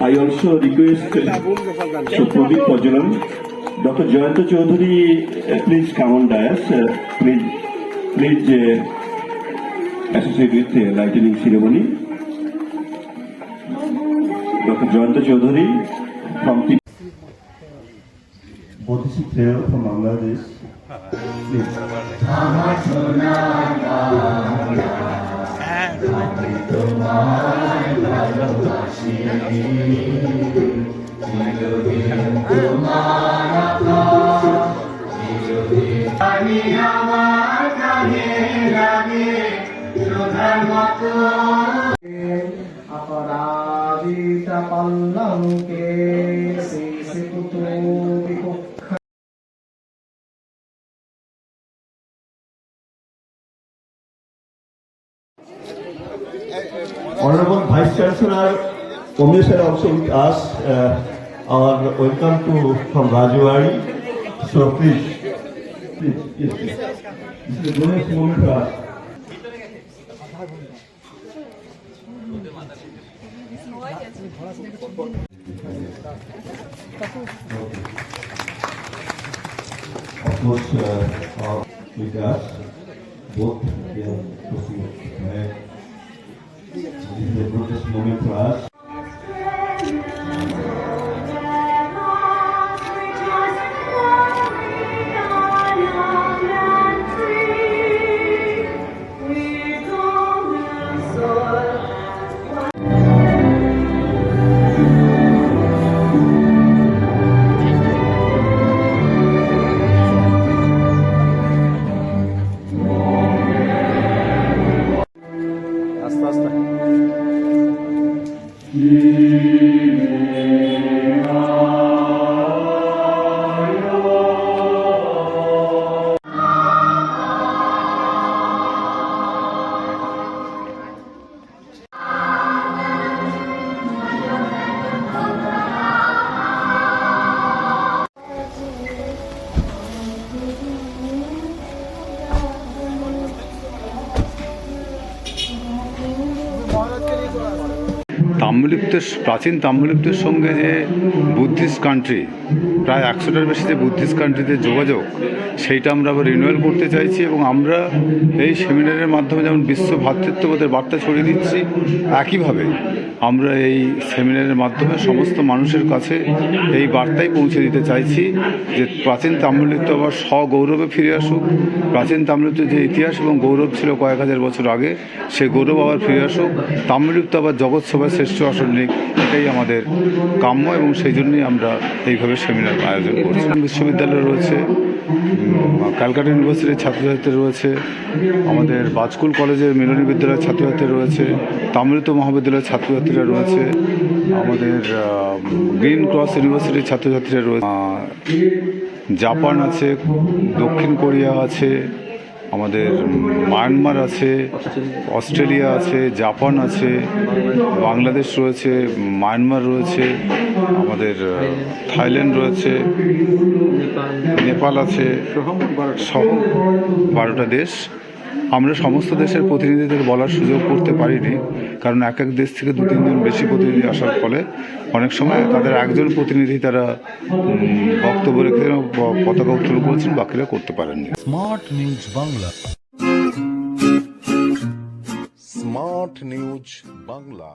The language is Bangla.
I also request uh, so Pradeep Pajalan, Dr. Jayanta Chaudhary, uh, please come on dais. Uh, please, please uh, associate with the lightning ceremony. Dr. Jayanta Chaudhary from T- player from Bangladesh. Please. আমি আমার গানে গানে যোধার মতো। অপরাজিতা পল্লঙ্কে honourable vice chancellor sir also with us. Uh, our welcome to from Rajawari. So please, please, please. This is the glorious moment for us. Of course, uh, uh, with us, both they are This is the greatest moment for us. Amen. তাম্রলিপ্তের প্রাচীন তাম্রলিপ্তের সঙ্গে যে বুদ্ধিস্ট কান্ট্রি প্রায় একশোটার বেশি যে বুদ্ধিস্ট কান্ট্রিতে যোগাযোগ, সেইটা আমরা আবার রিনিউয়াল করতে চাইছি এবং আমরা এই সেমিনারের মাধ্যমে যেমন বিশ্ব ভ্রাতৃত্ববোধের বার্তা ছড়িয়ে দিচ্ছি, একইভাবে আমরা এই সেমিনারের মাধ্যমে সমস্ত মানুষের কাছে এই বার্তাই পৌঁছে দিতে চাইছি যে প্রাচীন তাম্রলিপ্ত আবার স্বগৌরবে ফিরে আসুক। প্রাচীন তাম্রলিপ্তের যে ইতিহাস এবং গৌরব ছিল কয়েক হাজার বছর আগে, সে গৌরব আবার ফিরে আসুক। তাম্রলিপ্ত আবার জগৎ সভায় শ্রেষ্ঠ আসন নিক, এটাই আমাদের কাম্য এবং সেই জন্যই আমরা এইভাবে সেমিনার আয়োজন করছি। বিশ্ববিদ্যালয় রয়েছে ক্যালকাটা ইউনিভার্সিটির ছাত্রছাত্রী রয়েছে, আমাদের বাজকুল কলেজের মিলনী বিদ্যালয়ের ছাত্রছাত্রী রয়েছে তামিলিত মহাবিদ্যালয়ের ছাত্রছাত্রীরা রয়েছে, আমাদের গ্রিন ক্রস ইউনিভার্সিটির ছাত্রছাত্রীরা রয়েছে জাপান আছে, দক্ষিণ কোরিয়া আছে আমাদের মায়ানমার আছে, অস্ট্রেলিয়া আছে, জাপান আছে, বাংলাদেশ রয়েছে, মায়ানমার রয়েছে, আমাদের থাইল্যান্ড রয়েছে, নেপাল আছে, সহ বারোটা দেশ। আমরা সমস্ত দেশের প্রতিনিধিদের বলার সুযোগ করতে পারিনি কারণ এক এক দেশ থেকে দু তিনজন বেশি প্রতিনিধি আসার ফলে অনেক সময় তাদের একজন প্রতিনিধি তারা বক্তব্য রেখে পতাকা উত্তোলন করেছেন বাকিরা করতে পারেননি। Smart news Bangla. Smart news Bangla.